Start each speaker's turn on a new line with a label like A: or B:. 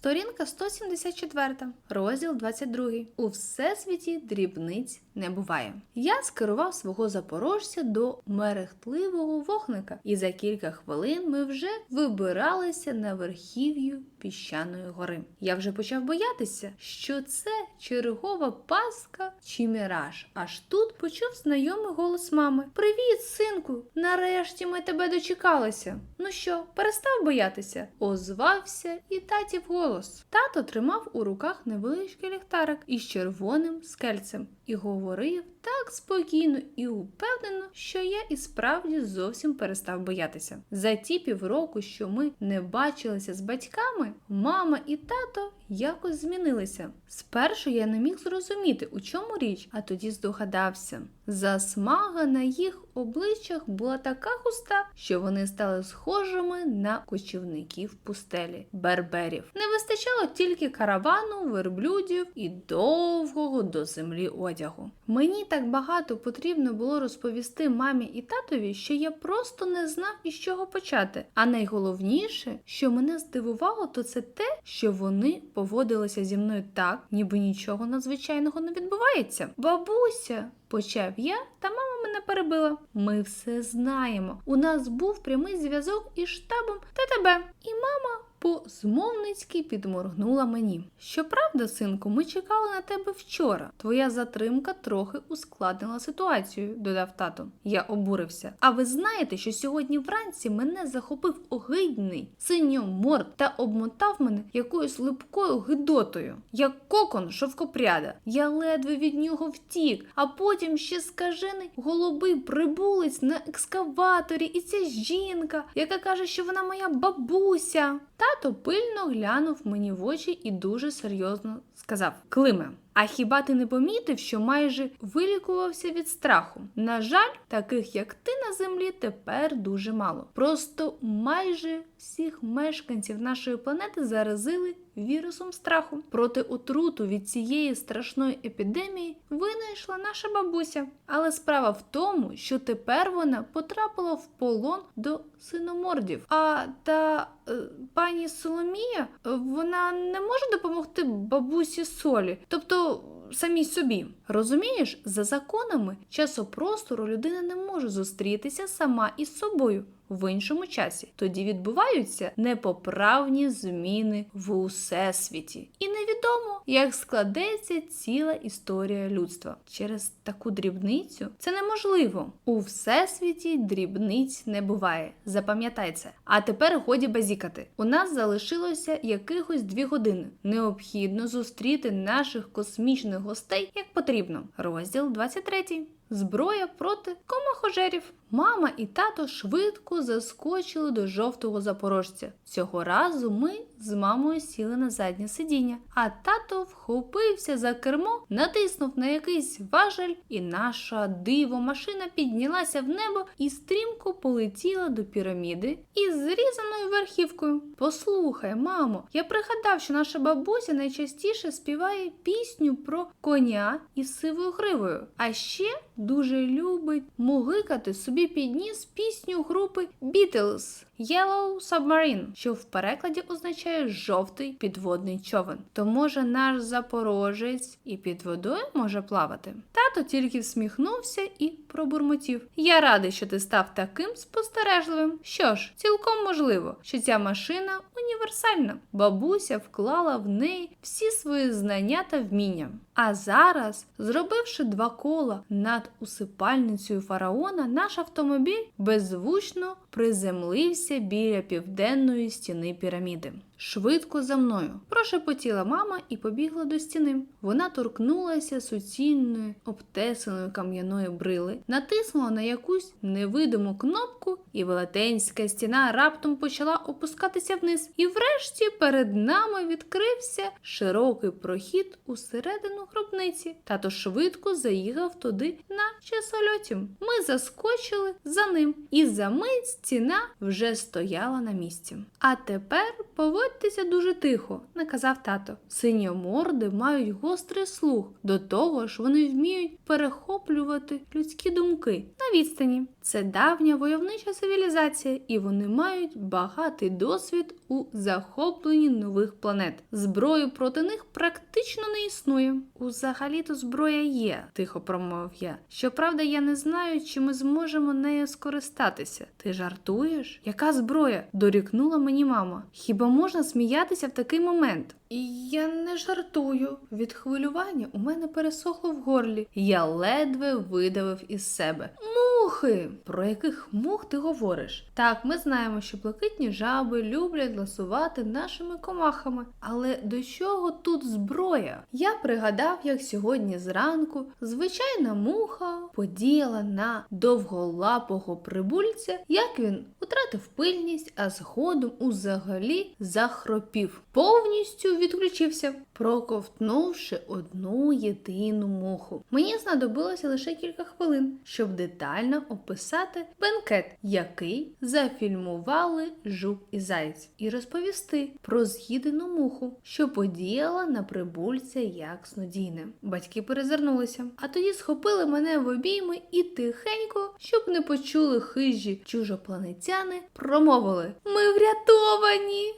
A: Сторінка 174, розділ 22. У всесвіті дрібниць не буває. Я скерував свого запорожця до мерехтливого вогника, і за кілька хвилин ми вже вибиралися на верхів'ю піщаної гори. Я вже почав боятися, що це чергова паска чи міраж. Аж тут почув знайомий голос мами: Привіт, синку! Нарешті ми тебе дочекалися. Ну що, перестав боятися? Озвався і татів голос. Тато тримав у руках невеличкий ліхтарик із червоним скельцем і говорив так спокійно і упевнено, що я і справді зовсім перестав боятися. За ті півроку, що ми не бачилися з батьками, мама і тато якось змінилися. Спершу я не міг зрозуміти, у чому річ, а тоді здогадався. Засмага на їх обличчях була така густа, що вони стали схожими на кочівників пустелі берберів. Не вистачало тільки каравану, верблюдів і довгого до землі одягу. Мені так багато потрібно було розповісти мамі і татові, що я просто не знав із чого почати. А найголовніше, що мене здивувало, то це те, що вони поводилися зі мною так, ніби нічого надзвичайного не відбувається. Бабуся, почав я, та мама мене перебила. Ми все знаємо. У нас був прямий зв'язок із штабом ТТБ, і мама по-змовницьки підморгнула мені. Щоправда, синку, ми чекали на тебе вчора. Твоя затримка трохи ускладнила ситуацію, додав тато. Я обурився. А ви знаєте, що сьогодні вранці мене захопив огидний синьоморд та обмотав мене якоюсь липкою гидотою, як кокон шовкопряда. Я ледве від нього втік, а потім ще скажений голубий прибулець на екскаваторі, і ця жінка, яка каже, що вона моя бабуся. Тато пильно глянув мені в очі і дуже серйозно сказав: Климе, а хіба ти не помітив, що майже вилікувався від страху? На жаль, таких як ти на землі тепер дуже мало. Просто майже всіх мешканців нашої планети заразили вірусом страху. Проти отруту від цієї страшної епідемії винайшла наша бабуся. Але справа в тому, що тепер вона потрапила в полон до синомордів. А та е, пані Соломія, вона не може допомогти бабусі солі. Тобто. Самій собі розумієш, за законами часопростору людина не може зустрітися сама із собою в іншому часі. Тоді відбуваються непоправні зміни в усесвіті, і невідомо, як складеться ціла історія людства. Через таку дрібницю це неможливо. У всесвіті дрібниць не буває. Запам'ятай це. А тепер годі базікати. У нас залишилося якихось дві години. Необхідно зустріти наших космічних гостей як потрібно. Розділ 23. Зброя проти комахожерів. Мама і тато швидко заскочили до жовтого запорожця. Цього разу ми з мамою сіли на заднє сидіння, а тато вхопився за кермо, натиснув на якийсь важель, і наша диво машина піднялася в небо і стрімко полетіла до піраміди із зрізаною верхівкою. Послухай, мамо, я пригадав, що наша бабуся найчастіше співає пісню про коня із сивою гривою, а ще дуже любить мугикати собі підніс пісню групи Beatles Yellow Submarine, що в перекладі означає жовтий підводний човен. То може наш запорожець і під водою може плавати? Тато тільки всміхнувся і пробурмотів. Я радий, що ти став таким спостережливим. Що ж, цілком можливо, що ця машина універсальна. Бабуся вклала в неї всі свої знання та вміння. А зараз, зробивши два кола над усипальницею фараона, наш автомобіль беззвучно приземлився біля південної стіни піраміди. Швидко за мною прошепотіла мама і побігла до стіни. Вона торкнулася суцільної обтесаної кам'яної брили, натиснула на якусь невидиму кнопку, і велетенська стіна раптом почала опускатися вниз. І врешті перед нами відкрився широкий прохід усередину гробниці. Тато швидко заїхав туди на часольоті. Ми заскочили за ним, і за мить стіна вже стояла на місці. А тепер поводь Поводьтеся дуже тихо, наказав тато. Синьоморди мають гострий слух. До того ж, вони вміють перехоплювати людські думки на відстані. Це давня войовнича цивілізація, і вони мають багатий досвід у захопленні нових планет. Зброї проти них практично не існує. Узагалі-то зброя є, тихо промовив я. Щоправда, я не знаю, чи ми зможемо нею скористатися. Ти жартуєш? Яка зброя? дорікнула мені мама. Хіба можна сміятися в такий момент? І я не жартую. Від хвилювання у мене пересохло в горлі. Я ледве видавив із себе. Мухи! Про яких мух ти говориш? Так, ми знаємо, що блакитні жаби люблять ласувати нашими комахами. Але до чого тут зброя? Я пригадав, як сьогодні зранку звичайна муха подіяла на довголапого прибульця, як він втратив пильність, а згодом узагалі захропів. Повністю відключився, проковтнувши одну єдину муху. Мені знадобилося лише кілька хвилин, щоб детально описати бенкет, який зафільмували жук і зайць, і розповісти про з'їдену муху, що подіяла на прибульця як снодійне. Батьки перезирнулися, а тоді схопили мене в обійми і тихенько, щоб не почули хижі чужопланетяни, промовили: Ми врятовані!